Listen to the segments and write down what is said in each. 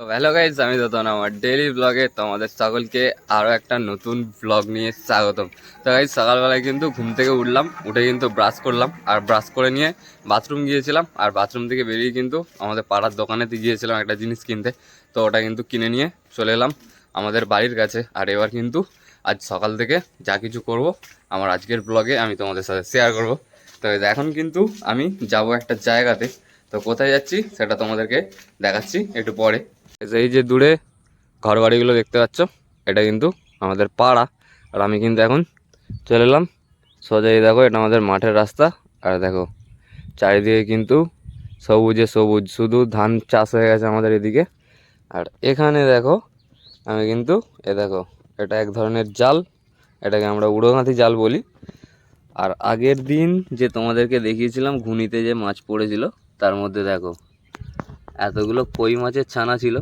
Hello guys আমি দতন আমার daily ব্লগে তোমাদের সকলকে আরও একটা নতুন ব্লগ নিয়ে স্বাগতম। তো গাইজ সকালবেলায় কিন্তু ঘুম থেকে উঠলাম, উঠে কিন্তু ব্রাশ করলাম, আর ব্রাশ করে নিয়ে বাথরুম গিয়েছিলাম, আর বাথরুম থেকে বেরিয়ে কিন্তু আমাদের পাড়ার দোকানেতে গিয়েছিলাম একটা জিনিস কিনতে। তো ওটা কিন্তু কিনে নিয়ে চলে এলাম আমাদের বাড়ির কাছে, আর এবার কিন্তু আজ সকাল থেকে যা কিছু করব, আমার আজকের ব্লগে আমি তোমাদের সাথে শেয়ার করব। তো এখন কিন্তু আমি যাব একটা জায়গাতে। তো কোথায় যাচ্ছি সেটা তোমাদেরকে দেখাচ্ছি একটু পরে। এই যে- দূরে ঘর বাড়িগুলো দেখতে পাচ্ছ, এটা কিন্তু আমাদের পাড়া। আর আমি কিন্তু এখন চলে এলাম। সোজা দেখো, এটা আমাদের মাঠের রাস্তা। আর দেখো, চারিদিকে কিন্তু সবুজে সবুজ, শুধু ধান চাষ হয়ে গেছে আমাদের এদিকে। আর এখানে দেখো, আমি কিন্তু, এ দেখো, এটা এক ধরনের জাল। এটাকে আমরা উড়োগাঁথি জাল বলি। আর আগের দিন যে তোমাদেরকে দেখিয়েছিলাম, ঘুনিতে যে মাছ পড়েছিল, তার মধ্যে দেখো এতগুলো কই মাছের ছানা ছিল।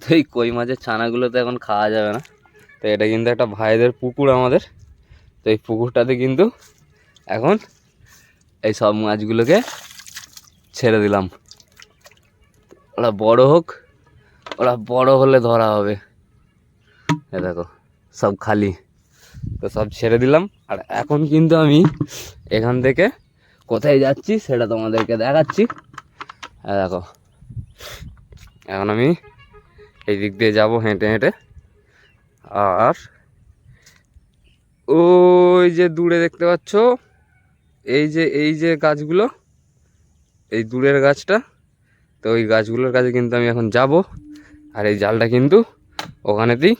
তো এই কই মাছের ছানাগুলো তো এখন খাওয়া যাবে না। তো এটা কিন্তু একটা ভাইদের পুকুর আমাদের। তো এই পুকুরটাতে কিন্তু এখন এই সব মাছগুলোকে ছেড়ে দিলাম। ওরা বড় হোক, ওরা বড় হলে ধরা হবে। এ দেখো, সব খালি। তো সব ছেড়ে দিলাম। আর এখন কিন্তু আমি এখান থেকে কোথায় যাচ্ছি সেটা তোমাদেরকে দেখাচ্ছি। দেখো এখন আমি এই দিক দিয়ে যাব হেঁটে হেঁটে। আর ওই যে দূরে দেখতে পাচ্ছ, এই যে এই যে গাছগুলো, এই দূরের গাছটা, তো ওই গাছগুলোর কাছে কিন্তু আমি এখন যাব। আর এই জালটা কিন্তু ওখানেতেই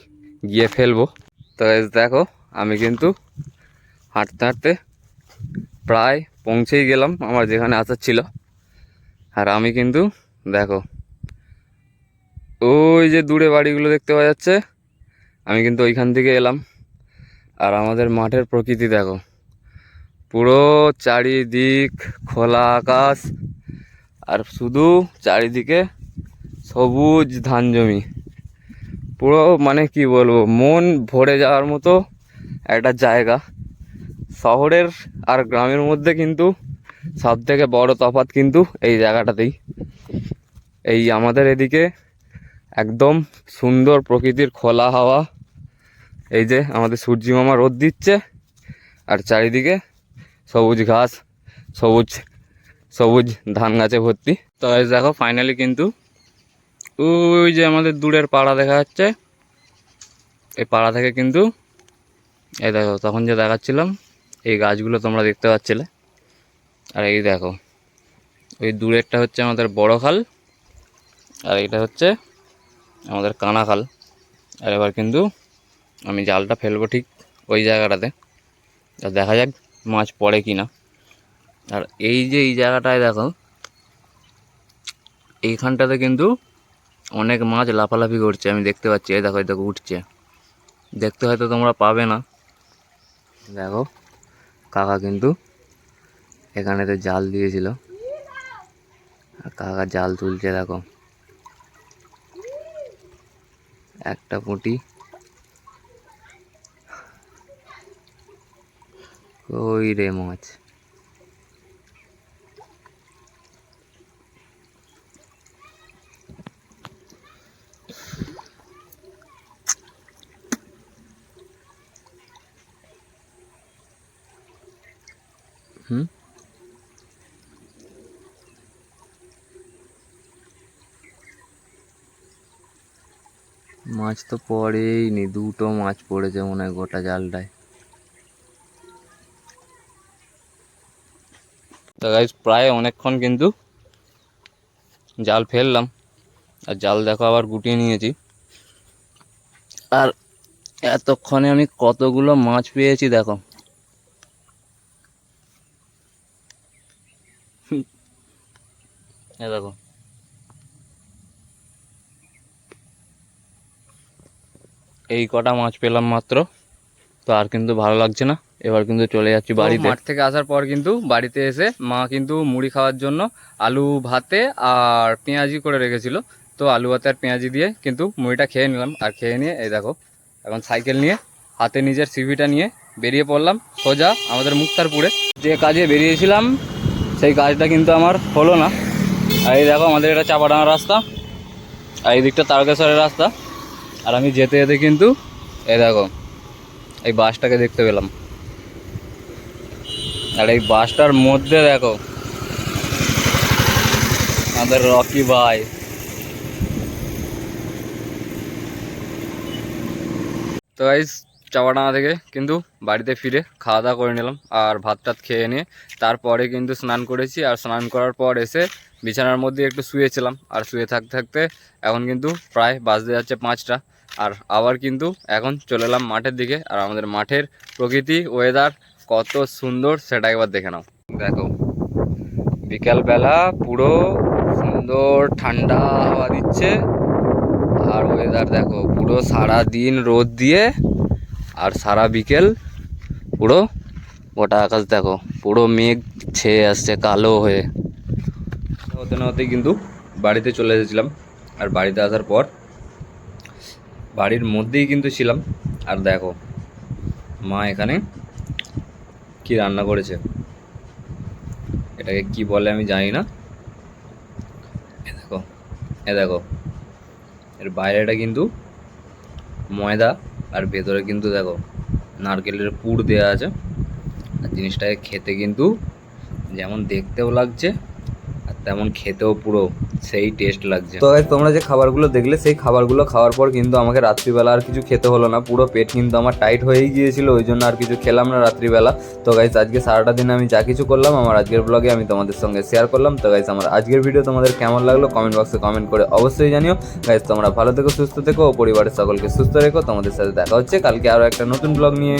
গিয়ে ফেলব। তো দেখো, আমি কিন্তু হাঁটতে হাঁটতে প্রায় পৌঁছেই গেলাম আমার যেখানে আসার ছিল। আর আমি কিন্তু দেখো। ওই যে দূরে বাড়িগুলো দেখতে পাওয়া যাচ্ছে। আমি কিন্তু ওইখান থেকে এলাম। আর আমাদের মাঠের প্রকৃতি দেখো। পুরো চারিদিক খোলা আকাশ। আর শুধু চারিদিকে সবুজ ধান জমি। পুরো মানে কি বলব, মন ভরে যাওয়ার মতো একটা জায়গা। শহরের আর গ্রামের মধ্যে কিন্তু সব থেকে বড় তফাৎ কিন্তু এই জায়গাটাতেই। এই আমাদের এদিকে একদম সুন্দর প্রকৃতির খোলা হাওয়া। এই যে আমাদের সূর্যি মামা রোদ দিচ্ছে আর চারিদিকে সবুজ ঘাস, সবুজ সবুজ ধান গাছে ভর্তি। তো দেখো ফাইনালি কিন্তু ওই যে আমাদের দূরের পাড়া দেখা যাচ্ছে। এই পাড়া থেকে কিন্তু এই দেখো, তখন যে দেখাচ্ছিলাম, এই গাছগুলো তোমরা দেখতে পাচ্ছিলে। আর এই দেখো, ওই দূরেরটা হচ্ছে আমাদের বড় খাল আর এটা হচ্ছে আমাদের কানা খাল আর এবার কিন্তু আমি জালটা ফেলব ঠিক ওই জায়গাটাতে। আর দেখা যাক মাছ পড়ে কি না আর এই যে এই জায়গাটায় দেখো, এইখানটাতে কিন্তু অনেক মাছ লাফালাফি করছে, আমি দেখতে পাচ্ছি। এই দেখো দেখো, উঠছে। দেখতে হয়তো তোমরা পাবে না। দেখো, কাকা কিন্তু এখানেতে জাল দিয়েছিল। কাকা জাল তুলছে, দেখো। একটা পুঁটি ওই রে মাছ। হুম? মাছ তো পড়েই নি, দুটো মাছ পড়েছে মনে হয় গোটা জালটায়। প্রায় অনেকক্ষণ কিন্তু জাল ফেললাম। আর জাল দেখো আবার গুটিয়ে নিয়েছি। আর এতক্ষণে আমি কতগুলো মাছ পেয়েছি দেখো। দেখো। এই কটা মাছ পেলাম মাত্র। তো আর কিন্তু ভালো লাগছে না। এবার কিন্তু চলে যাচ্ছি বাড়িতে। মাঠ থেকে আসার পর কিন্তু বাড়িতে এসে মা কিন্তু মুড়ি খাওয়ার জন্য আলু ভাতে আর পেঁয়াজি করে রেখেছিল। তো আলু ভাতে আর পেঁয়াজি দিয়ে কিন্তু মুড়িটা খেয়ে নিলাম। আর খেয়ে নিয়ে এই দেখো এখন সাইকেল নিয়ে হাতে নিজের সিভিটা নিয়ে বেরিয়ে পড়লাম সোজা আমাদের মুক্তারপুরে। যে কাজে বেরিয়েছিলাম সেই কাজটা কিন্তু আমার হলো না। আর এই দেখো আমাদের এটা চাপাডাঙ্গা রাস্তা। আর এই দিকটা তারকেশ্বরের রাস্তা। আর আমি যেতে যেতে কিন্তু এ দেখো, এই বাসটাকে দেখতে পেলাম। আর এই বাসটার মধ্যে দেখো, আমাদের রকি ভাই। তো গাইজ চাপাডাঙ্গা থেকে কিন্তু বাড়িতে ফিরে খাওয়া দাওয়া করে নিলাম আর ভাত টাত খেয়ে নিয়ে তারপরে কিন্তু স্নান করেছি আর স্নান করার পর এসে বিছানার মধ্যে একটু শুয়েছিলাম আর শুয়ে থাকতে থাকতে এখন কিন্তু প্রায় বাজতে যাচ্ছে পাঁচটা। আর আবার কিন্তু এখন চলে এলাম মাঠের দিকে আর আমাদের মাঠের প্রকৃতি ওয়েদার কত সুন্দর সেটা একবার দেখে নাও। দেখো, বিকালবেলা পুরো সুন্দর ঠান্ডা হাওয়া দিচ্ছে আর ওয়েদার দেখো, পুরো সারা দিন রোদ দিয়ে আর সারা বিকেল পুরো গোটা আকাশ দেখো, পুরো মেঘ ছেয়ে আসছে কালো হয়ে। হতে না হতে কিন্তু বাড়িতে চলে এসেছিলাম। আর বাড়িতে আসার পর বাড়ির মধ্যেই কিন্তু ছিলাম। আর দেখো, মা এখানে কি রান্না করেছে? এটাকে কি বলে আমি জানি না। এ দেখো এ দেখো, এর বাইরেটা কিন্তু ময়দা আর ভেতরে কিন্তু দেখো নারকেলের পুর দেওয়া আছে। আর জিনিসটাকে খেতে কিন্তু যেমন দেখতেও লাগছে তেমন খেতেও পুরো সেই টেস্ট লাগছে। তো তোমরা যে খাবারগুলো দেখলে, সেই খাবারগুলো খাওয়ার পর কিন্তু আমাকে রাত্রিবেলা আর কিছু খেতে হলো না। পুরো পেট কিন্তু আমার টাইট হয়েই গিয়েছিল, ওই জন্য আর কিছু খেলাম না রাত্রিবেলা। তো গাইজ আজকে সারাটা দিন আমি যা কিছু করলাম, আমার আজকের ব্লগে আমি তোমাদের সঙ্গে শেয়ার করলাম। তো গাইজ আমার আজকের ভিডিও তোমাদের কেমন লাগল কমেন্ট বক্সে কমেন্ট করে অবশ্যই জানিও। গাইজ তোমরা ভালো থেকো, সুস্থ থেকো, ও পরিবারের সকলকে সুস্থ রেখো। তোমাদের সাথে দেখা হচ্ছে কালকে আরও একটা নতুন ব্লগ নিয়ে।